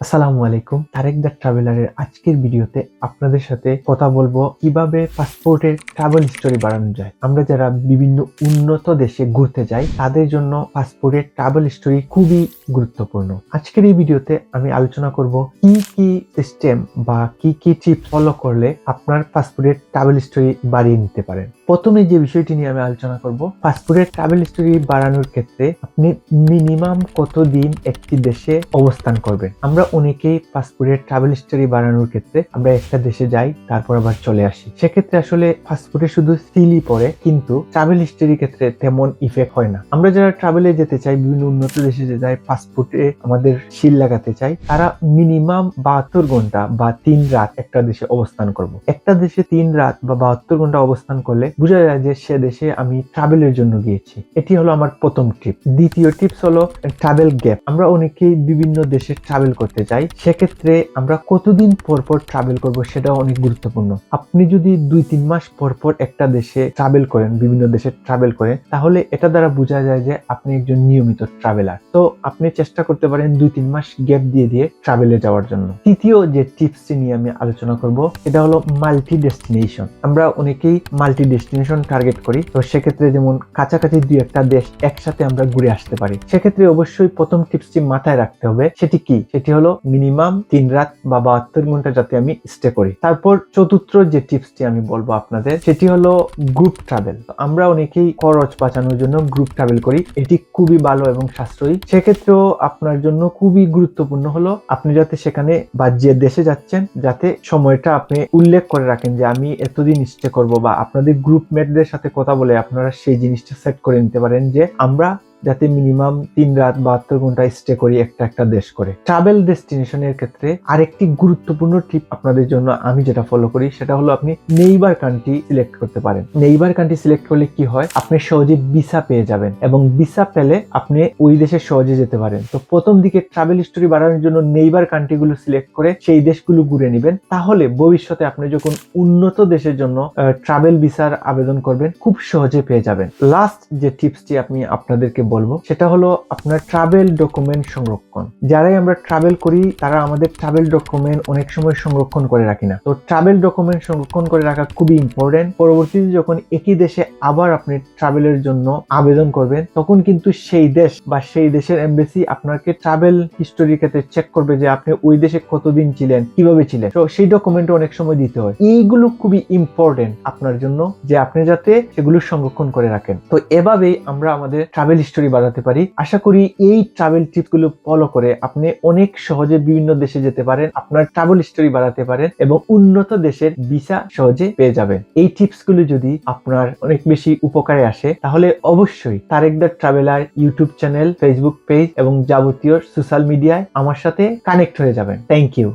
আসসালামু আলাইকুম। তারেক দ্য ট্রাভেলারের আজকের ভিডিওতে আপনাদের সাথে কথা বলব কীভাবে পাসপোর্টের ট্রাভেল হিস্টোরি বাড়ানো যায়। আমরা যারা বিভিন্ন উন্নত দেশে ঘুরতে যাই, তাদের জন্য পাসপোর্টের ট্রাভেল হিস্টোরি খুবই গুরুত্বপূর্ণ। আজকের এই ভিডিওতে আমি আলোচনা করব কি কি সিস্টেম বা কি কি টিপস ফলো করলে আপনার পাসপোর্টের ট্রাভেল হিস্টোরি বাড়িয়ে নিতে পারেন। প্রথমে যে বিষয়টি নিয়ে আমি আলোচনা করব, পাসপোর্টের ট্রাভেল হিস্টোরি বাড়ানোর ক্ষেত্রে আপনি মিনিমাম কতদিন একটি দেশে অবস্থান করবেন? আমরা অনেকেই পাসপোর্টের ট্রাভেল হিস্টোরি বাড়ানোর ক্ষেত্রে আমরা একটা দেশে যাই, তারপর আবার চলে আসি। সেক্ষেত্রে আসলে পাসপোর্টে শুধু সিলই পড়ে, কিন্তু ট্রাভেল হিস্টোরির ক্ষেত্রে তেমন ইফেক্ট হয় না। আমরা যারা ট্রাভেলে যেতে চাই, বিভিন্ন উন্নত দেশে যেতে চাই, পাসপোর্টে আমাদের সিল লাগাতে চাই, তারা মিনিমাম বাহাত্তর ঘণ্টা বা তিন রাত একটা দেশে অবস্থান করব। একটা দেশে তিন রাত বা বাহাত্তর ঘণ্টা অবস্থান করলে বোঝা যায় যে সে দেশে আমি ট্রাভেলের জন্য গিয়েছি। এটি হলো আমার প্রথম টিপ দ্বিতীয় টিপস হলো ট্রাভেল গ্যাপ আমরা অনেকেই বিভিন্ন দেশে ট্রাভেল করতে চাই সেক্ষেত্রে আমরা কতদিন পর পর ট্রাভেল করব সেটাও অনেক গুরুত্বপূর্ণ। আপনি যদি দুই তিন মাস পর পর একটা দেশে ট্রাভেল করেন, বিভিন্ন দেশে ট্রাভেল করেন, তাহলে এটা দ্বারা বোঝা যায় যে আপনি একজন নিয়মিত ট্রাভেলার তো আপনি চেষ্টা করতে পারেন দুই তিন মাস গ্যাপ দিয়ে দিয়ে ট্রাভেলে যাওয়ার জন্য। তৃতীয় যে টিপসটি নিয়ে আমি আলোচনা করব, এটা হলো মাল্টি ডেস্টিনেশন আমরা অনেকেই মাল্টি ডেস্টিনেশন টার্গেট করি, তো সেক্ষেত্রে যেমন কাছাকাছি দুই একটা দেশ একসাথে আমরা ঘুরে আসতে পারি। সেক্ষেত্রে অবশ্যই প্রথম টিপসটি মাথায় রাখতে হবে, সেটি কি? সেটি হলো মিনিমাম তিন রাত বা বাহাত্তর ঘণ্টা যাতে আমি স্টে করি। তারপর চতুর্থ যে টিপসটি আমি বলব আপনাদের, সেটি হলো গ্রুপ ট্রাভেল আমরা অনেকেই খরচ বাঁচানোর জন্য গ্রুপ ট্রাভেল করি, এটি খুবই ভালো এবং সাশ্রয়ী। সেক্ষেত্রেও আপনার জন্য খুবই গুরুত্বপূর্ণ হলো, আপনি যাতে সেখানে বা যে দেশে যাচ্ছেন, যাতে সময়টা আপনি উল্লেখ করে রাখেন যে আমি এতদিন স্টে করব বা আপনাদের গ্রুপ মেটদের সাথে কথা বলে আপনারা সেই জিনিসটা সেট করে নিতে পারেন যে আমরা যাতে মিনিমাম তিন রাত বাহাত্তর ঘণ্টা স্টে করি একটা একটা দেশ করে। ট্রাভেল ডেস্টিনেশনের ক্ষেত্রে আরেকটি গুরুত্বপূর্ণ টিপ আপনাদের জন্য আমি যেটা ফলো করি, সেটা হলো আপনি নেইবার কান্ট্রি সিলেক্ট করতে পারেন। নেইবার কান্ট্রি সিলেক্ট করলে কি হয়? আপনি সহজে ভিসা পেয়ে যাবেন এবং ভিসা পেলে আপনি ওই দেশে সহজে যেতে পারেন। তো প্রথম দিকে ট্রাভেল হিস্টোরি বাড়ানোর জন্য নেইবার কান্ট্রিগুলো সিলেক্ট করে সেই দেশগুলো ঘুরে নেবেন। তাহলে ভবিষ্যতে আপনি যখন উন্নত দেশের জন্য ট্রাভেল ভিসার আবেদন করবেন, খুব সহজে পেয়ে যাবেন। লাস্ট যে টিপসটি আমি আপনাদেরকে বলব, সেটা হলো আপনার ট্রাভেল ডকুমেন্ট সংরক্ষণ। যারাই আমরা ট্রাভেল করি, তারা আমাদের ট্রাভেল ডকুমেন্ট অনেক সময় সংরক্ষণ করে রাখি না। তো ট্রাভেল ডকুমেন্ট সংরক্ষণ করে রাখা খুবই ইম্পর্টেন্ট পরবর্তীতে যখন একই দেশে আবার আপনি ট্রাভেলের জন্য আবেদন করবেন, তখন কিন্তু সেই দেশ বা সেই দেশের এমবেসি আপনাকে ট্রাভেল হিস্টোরির ক্ষেত্রে চেক করবে যে আপনি ওই দেশে কতদিন ছিলেন, কীভাবে ছিলেন। তো সেই ডকুমেন্ট অনেক সময় দিতে হয়। এইগুলো খুবই ইম্পর্টেন্ট আপনার জন্য, যে আপনি যাতে সেগুলো সংরক্ষণ করে রাখেন। তো এভাবেই আমরা আমাদের ট্রাভেল হিস্টোরি বাড়াতে পারি। আশা করি এই ট্রাভেল টিপসগুলো ফলো করে আপনি অনেক সহজে বিভিন্ন দেশে যেতে পারেন, আপনার ট্রাভেল হিস্টোরি বাড়াতে পারেন এবং উন্নত দেশের ভিসা সহজে পেয়ে যাবেন। এই টিপসগুলো যদি আপনার অনেক বেশি উপকারে আসে, তাহলে অবশ্যই Tarek the traveller YouTube channel Facebook page এবং যাবতীয় সোশ্যাল মিডিয়ায় আমার সাথে কানেক্ট হয়ে যাবেন। Thank you